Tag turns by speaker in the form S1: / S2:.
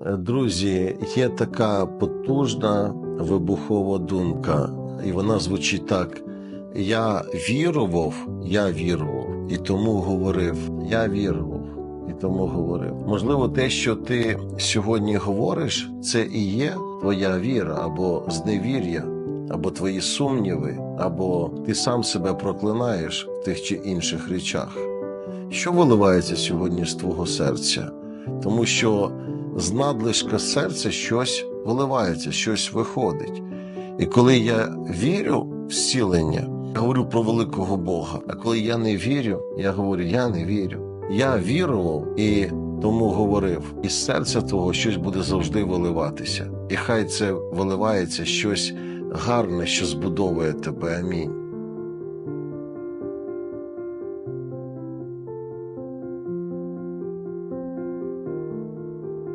S1: Друзі, є така потужна вибухова думка, і вона звучить так: Я вірував, я вірував, і тому говорив. Я вірував, і тому говорив. Можливо, те, що ти сьогодні говориш, це і є твоя віра або зневір'я, або твої сумніви, або ти сам себе проклинаєш в тих чи інших речах. Що виливається сьогодні з твого серця? Тому що з надлишка серця щось виливається, щось виходить. І коли я вірю в зцілення, я говорю про великого Бога. А коли я не вірю, я говорю, я не вірю. Я вірував і тому говорив, із серця того щось буде завжди виливатися. І хай це виливається щось гарне, що збудовує тебе. Амінь.